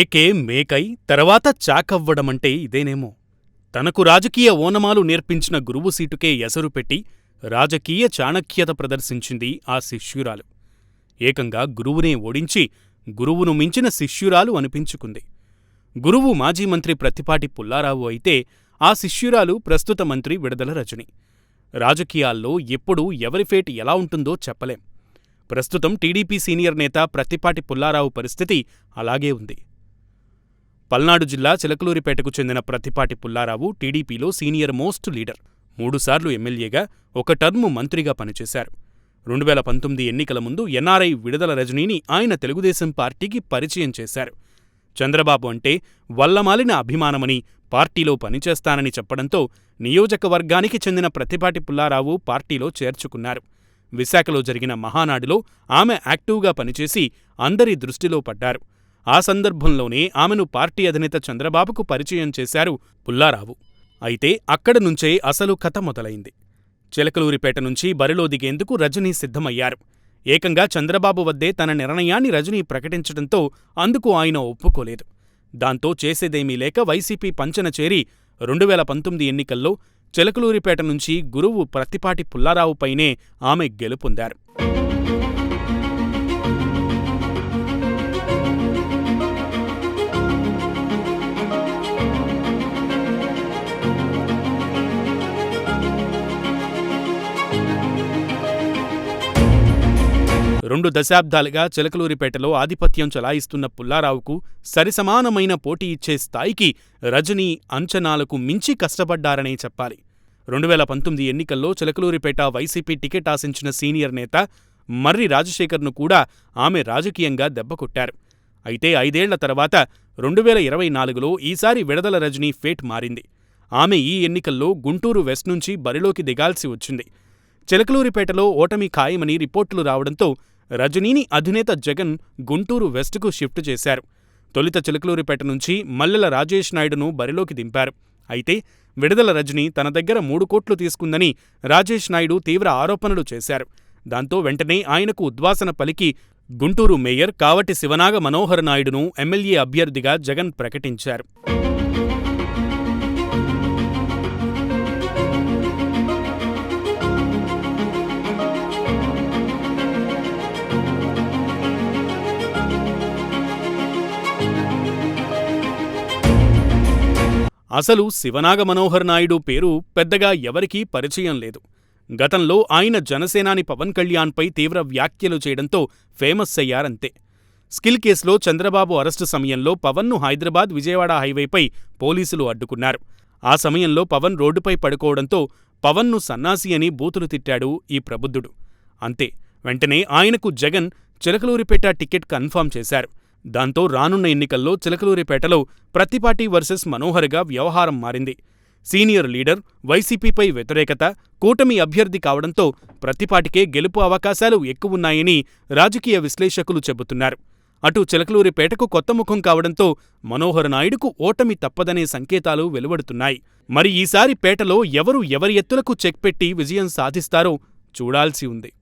AK మేకై తర్వాత చాకవ్వడమంటే ఇదేనేమో. తనకు రాజకీయ ఓనమాలు నేర్పించిన గురువు సీటుకే ఎసరు పెట్టి రాజకీయ చాణక్యత ప్రదర్శించింది ఆ శిష్యురాలు. ఏకంగా గురువునే ఓడించి గురువును మించిన శిష్యురాలు అనిపించుకుంది. గురువు మాజీ మంత్రి ప్రత్తిపాటి పుల్లారావు అయితే ఆ శిష్యురాలు ప్రస్తుత మంత్రి విడదల రజని. రాజకీయాల్లో ఎప్పుడు ఎవరి ఫేట్ ఎలా ఉంటుందో చెప్పలేం. ప్రస్తుతం టీడీపీ సీనియర్ నేత ప్రత్తిపాటి పుల్లారావు పరిస్థితి అలాగే ఉంది. పల్నాడు జిల్లా చిలకలూరిపేటకు చెందిన ప్రతిపాటి పుల్లారావు టీడీపీలో సీనియర్ మోస్ట్ లీడర్. మూడుసార్లు ఎమ్మెల్యేగా ఒక టర్ము మంత్రిగా పనిచేశారు. రెండు వేల పంతొమ్మిది ఎన్నికల ముందు ఎన్ఆర్ఐ విడుదల రజనీని ఆయన తెలుగుదేశం పార్టీకి పరిచయం చేశారు. చంద్రబాబు అంటే వల్లమాలిన అభిమానమని పార్టీలో పనిచేస్తానని చెప్పడంతో నియోజకవర్గానికి చెందిన ప్రతిపాటి పుల్లారావు పార్టీలో చేర్చుకున్నారు. విశాఖలో జరిగిన మహానాడులో ఆమె యాక్టివ్గా పనిచేసి అందరి దృష్టిలో పడ్డారు. ఆ సందర్భంలోనే ఆమెను పార్టీ అధినేత చంద్రబాబుకు పరిచయం చేశారు పుల్లారావు. అయితే అక్కడ నుంచే అసలు కథ మొదలైంది. చిలకలూరిపేట నుంచి బరిలో దిగేందుకు రజనీ సిద్ధమయ్యారు. ఏకంగా చంద్రబాబు వద్దే తన నిర్ణయాన్ని రజనీ ప్రకటించడంతో అందుకు ఆయన ఒప్పుకోలేదు. దాంతో చేసేదేమీ లేక వైసీపీ పంచన చేరి రెండు వేల పంతొమ్మిది ఎన్నికల్లో చిలకలూరిపేట నుంచి గురువు ప్రత్తిపాటి పుల్లారావుపైనే ఆమె గెలుపొందారు. రెండు దశాబ్దాలుగా చిలకలూరిపేటలో ఆధిపత్యం చలాయిస్తున్న పుల్లారావుకు సరిసమానమైన పోటీ ఇచ్చే స్థాయికి రజనీ అంచనాలకు మించి కష్టపడ్డారనే చెప్పాలి. రెండు వేల పంతొమ్మిది ఎన్నికల్లో చిలకలూరిపేట వైసీపీ టికెట్ ఆశించిన సీనియర్ నేత మర్రి రాజశేఖర్ను కూడా ఆమె రాజకీయంగా దెబ్బకొట్టారు అయితే ఐదేళ్ళ తర్వాత రెండు వేల ఇరవై నాలుగులో ఈసారి విడదల రజనీ ఫేట్ మారింది. ఆమె ఈ ఎన్నికల్లో గుంటూరు వెస్ట్ నుంచి బరిలోకి దిగాల్సి వచ్చింది. చిలకలూరిపేటలో ఓటమి ఖాయమని రిపోర్టులు రావడంతో రజనీని అధినేత జగన్ గుంటూరు వెస్ట్కు షిఫ్ట్ చేశారు. తొలిత చిలకలూరిపేట నుంచి మల్లెల రాజేష్ నాయుడును బరిలోకి దింపారు. అయితే విడుదల రజని తన దగ్గర మూడు కోట్లు తీసుకుందని రాజేష్ నాయుడు తీవ్ర ఆరోపణలు చేశారు. దాంతో వెంటనే ఆయనకు ఉద్వాసన పలికి గుంటూరు మేయర్ కావటి శివనాగ మనోహర్ నాయుడును ఎమ్మెల్యే అభ్యర్థిగా జగన్ ప్రకటించారు. అసలు శివనాగ మనోహర్ నాయుడు పేరు పెద్దగా ఎవరికీ పరిచయం లేదు. గతంలో ఆయన జనసేనాని పవన్ కళ్యాణ్పై తీవ్ర వ్యాఖ్యలు చేయడంతో ఫేమస్ అయ్యారంతే. స్కిల్ కేసులో చంద్రబాబు అరెస్టు సమయంలో పవన్ను హైదరాబాద్ విజయవాడ హైవేపై పోలీసులు అడ్డుకున్నారు. ఆ సమయంలో పవన్ రోడ్డుపై పడుకోవడంతో పవన్ను సన్నాసి అని బూతులు తిట్టాడు ఈ ప్రబుద్ధుడు. అంతే వెంటనే ఆయనకు జగన్ చిలకలూరిపేట టికెట్ కన్ఫర్మ్ చేశారు. దాంతో రానున్న ఎన్నికల్లో చిలకలూరిపేటలో ప్రతిపాటి వర్సెస్ మనోహర్గా వ్యవహారం మారింది. సీనియర్ లీడర్ వైసీపీపై వ్యతిరేకత కూటమి అభ్యర్థి కావడంతో ప్రతిపాటికే గెలుపు అవకాశాలు ఎక్కువున్నాయని రాజకీయ విశ్లేషకులు చెబుతున్నారు. అటు చిలకలూరిపేటకు కొత్త ముఖం కావడంతో మనోహర్ నాయుడుకు ఓటమి తప్పదనే సంకేతాలు వెలువడుతున్నాయి. మరి ఈసారి పేటలో ఎవరు ఎవరి ఎత్తులకు చెక్ పెట్టి విజయం సాధిస్తారో చూడాల్సి ఉంది.